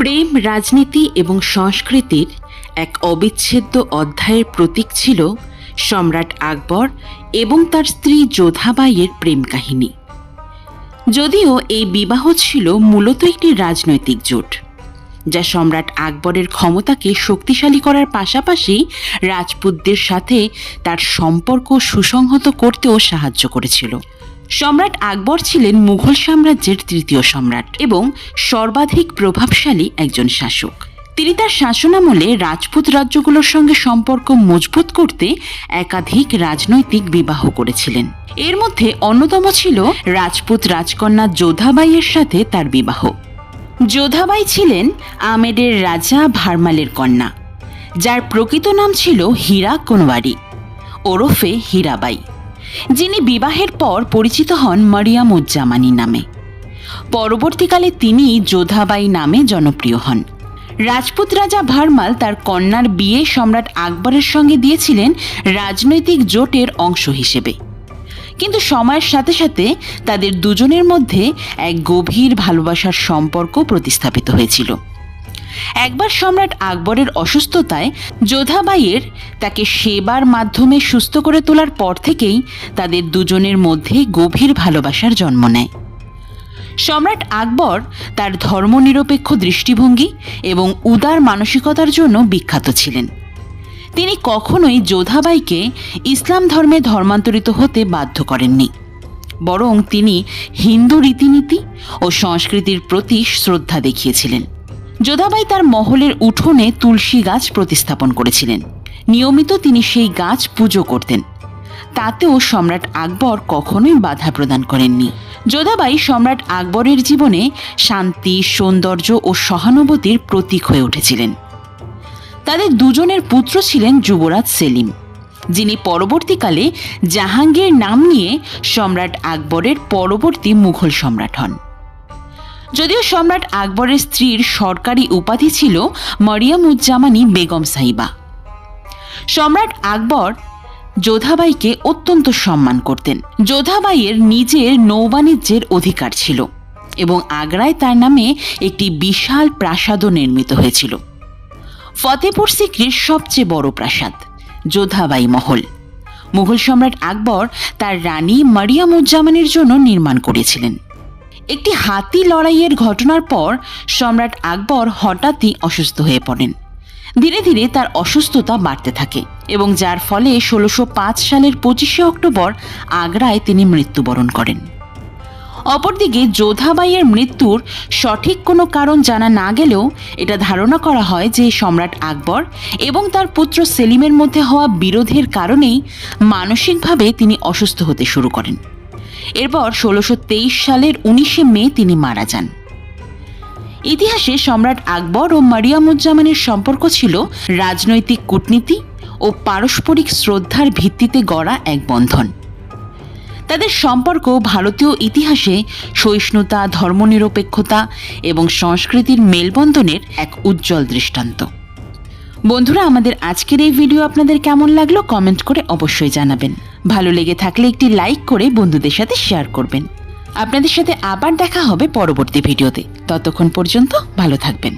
প্রেম, রাজনীতি এবং সংস্কৃতির এক অবিচ্ছেদ্য অধ্যায়ের প্রতীক ছিল সম্রাট আকবর এবং তার স্ত্রী যোধাবাইয়ের প্রেম কাহিনী। যদিও এই বিবাহ ছিল মূলত একটি রাজনৈতিক জোট, যা সম্রাট আকবরের ক্ষমতাকে শক্তিশালী করার পাশাপাশি রাজপুতদের সাথে তার সম্পর্ক সুসংহত করতেও সাহায্য করেছিল। সম্রাট আকবর ছিলেন মুঘল সাম্রাজ্যের তৃতীয় সম্রাট এবং সর্বাধিক প্রভাবশালী একজন শাসক। তিনি তার শাসনামলে রাজপুত রাজ্যগুলোর সঙ্গে সম্পর্ক মজবুত করতে একাধিক রাজনৈতিক বিবাহ করেছিলেন। এর মধ্যে অন্যতম ছিল রাজপুত রাজকন্যা যোধাবাইয়ের সাথে তার বিবাহ। যোধাবাই ছিলেন আমেডের রাজা ভারমালের কন্যা, যার প্রকৃত নাম ছিল হীরা কোনওয়ারি, ওরফে হীরাবাই। যিনি বিবাহের পর পরিচিত হন মারিয়াম উজ্জামানি নামে। পরবর্তীকালে তিনি যোধাবাই নামে জনপ্রিয় হন। রাজপুত রাজা ভারমাল তার কন্যার বিয়ে সম্রাট আকবরের সঙ্গে দিয়েছিলেন রাজনৈতিক জোটের অংশ হিসেবে। কিন্তু সময়ের সাথে সাথে তাদের দুজনের মধ্যে এক গভীর ভালোবাসার সম্পর্ক প্রতিস্থাপিত হয়েছিল। একবার সম্রাট আকবরের অসুস্থতায় যোধাবাইয়ের তাকে সেবার মাধ্যমে সুস্থ করে তোলার পর থেকেই তাদের দুজনের মধ্যে গভীর ভালোবাসার জন্ম নেয়। সম্রাট আকবর তার ধর্মনিরপেক্ষ দৃষ্টিভঙ্গি এবং উদার মানসিকতার জন্য বিখ্যাত ছিলেন। তিনি কখনোই যোধাবাইকে ইসলাম ধর্মে ধর্মান্তরিত হতে বাধ্য করেননি। বরং তিনি হিন্দু রীতিনীতি ও সংস্কৃতির প্রতি শ্রদ্ধা দেখিয়েছিলেন। যোধাবাই তার মহলের উঠোনে তুলসী গাছ প্রতিস্থাপন করেছিলেন। নিয়মিত তিনি সেই গাছ পুজো করতেন। তাতেও সম্রাট আকবর কখনোই বাধা প্রদান করেননি। যোধাবাই সম্রাট আকবরের জীবনে শান্তি, সৌন্দর্য ও সহানুভূতির প্রতীক হয়ে উঠেছিলেন। তাদের দুজনের পুত্র ছিলেন যুবরাজ সেলিম, যিনি পরবর্তীকালে জাহাঙ্গীর নাম নিয়ে সম্রাট আকবরের পরবর্তী মুঘল সম্রাট হন। যদিও সম্রাট আকবরের স্ত্রীর সরকারি উপাধি ছিল মরিয়ম উজ্জামানি বেগম সাহিবা। সম্রাট আকবর যোধাবাইকে অত্যন্ত সম্মান করতেন। যোধাবাইয়ের নিজের নৌবাণিজ্যের অধিকার ছিল এবং আগ্রায় তার নামে একটি বিশাল প্রাসাদও নির্মিত হয়েছিল। ফতেপুর সিক্রির সবচেয়ে বড় প্রাসাদ, যোধাবাই মহল। মুঘল সম্রাট আকবর তার রানী মারিয়াম উজ্জামানের জন্য নির্মাণ করেছিলেন। একটি হাতি লড়াইয়ের ঘটনার পর সম্রাট আকবর হঠাৎই অসুস্থ হয়ে পড়েন। ধীরে ধীরে তার অসুস্থতা বাড়তে থাকে এবং যার ফলে ষোলোশো সালের পঁচিশে অক্টোবর আগ্রায় তিনি মৃত্যুবরণ করেন। অপরদিকে যোধাবাইয়ের মৃত্যুর সঠিক কোনো কারণ জানা না গেলেও এটা ধারণা করা হয় যে সম্রাট আকবর এবং তার পুত্র সেলিমের মধ্যে হওয়া বিরোধের কারণেই মানসিকভাবে তিনি অসুস্থ হতে শুরু করেন। এরপর ষোলোশো সালের উনিশে মে তিনি মারা যান। ইতিহাসে সম্রাট আকবর ও মারিয়ামুজ্জামানের সম্পর্ক ছিল রাজনৈতিক কূটনীতি ও পারস্পরিক শ্রদ্ধার ভিত্তিতে গড়া এক বন্ধন। তাদের সম্পর্ক ভারতীয় ইতিহাসে সহিষ্ণুতা, ধর্মনিরপেক্ষতা এবং সংস্কৃতির মেলবন্ধনের এক উজ্জ্বল দৃষ্টান্ত। বন্ধুরা, আমাদের আজকের এই ভিডিও আপনাদের কেমন লাগল কমেন্ট করে অবশ্যই জানাবেন। ভালো লেগে থাকলে একটি লাইক করে বন্ধুদের সাথে শেয়ার করবেন। আপনাদের সাথে আবার দেখা হবে পরবর্তী ভিডিওতে। ততক্ষণ পর্যন্ত ভালো থাকবেন।